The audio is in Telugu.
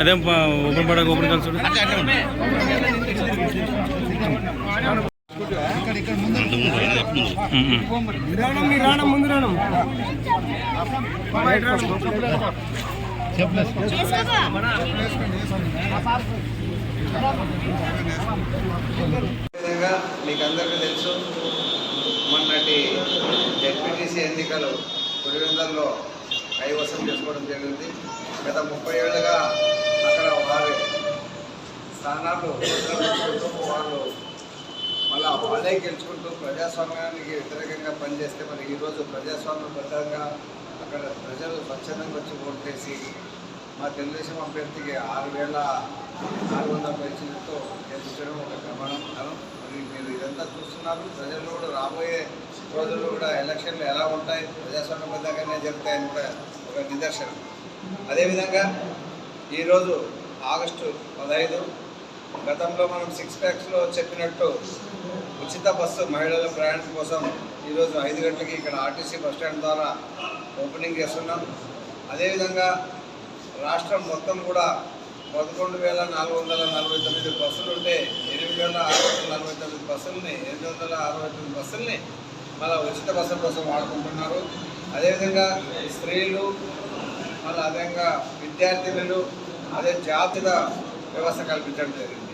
అదే ఓపెన్ పడక ఓపెన్ కలిసి మీకు అందరికీ తెలుసు మొన్నటి జడ్పీటీసీ ఎన్నికలు పులివెందుల్లో కైవసం చేసుకోవడం జరిగింది. గత ముప్పై ఏళ్ళుగా అక్కడ వారి స్థానాలు వాళ్ళు మళ్ళా వాళ్ళే గెలుచుకుంటూ ప్రజాస్వామ్యానికి వ్యతిరేకంగా పనిచేస్తే మరి ఈరోజు ప్రజాస్వామ్యబద్ధంగా అక్కడ ప్రజలు స్వచ్ఛందంగా వచ్చి ఓటేసి మా తెలుగుదేశం అభ్యర్థికి ఆరు వేల ఆరు వందల పైసలతో గెలిపించడం ఒక గమనం మరి మీరు ఇదంతా చూస్తున్నారు. ప్రజలు కూడా రాబోయే రోజుల్లో కూడా ఎలక్షన్లు ఎలా ఉంటాయి ప్రజాస్వామ్యబద్ధంగానే జరుగుతాయని కూడా ఒక నిదర్శనం. అదేవిధంగా ఈరోజు ఆగస్టు పదహైదు గతంలో మనం సిక్స్ ప్యాక్స్లో చెప్పినట్టు ఉచిత బస్సు మహిళల ప్రయాణం కోసం ఈరోజు ఐదు గంటలకి ఇక్కడ ఆర్టీసీ బస్ స్టాండ్ ద్వారా ఓపెనింగ్ చేస్తున్నాం. అదేవిధంగా రాష్ట్రం మొత్తం కూడా పదకొండు వేల నాలుగు వందల నలభై తొమ్మిది బస్సులు ఉంటే ఎనిమిది వేల ఆరు వందల నలభై తొమ్మిది బస్సుల్ని ఎనిమిది వందల అరవై తొమ్మిది బస్సుల్ని మళ్ళీ ఉచిత బస్సు కోసం వాడుకుంటున్నారు. అదేవిధంగా స్త్రీలు మళ్ళీ అదేవిధంగా విద్యార్థినులు అదే జాతీయ వ్యవస్థ కల్పించడం జరిగింది.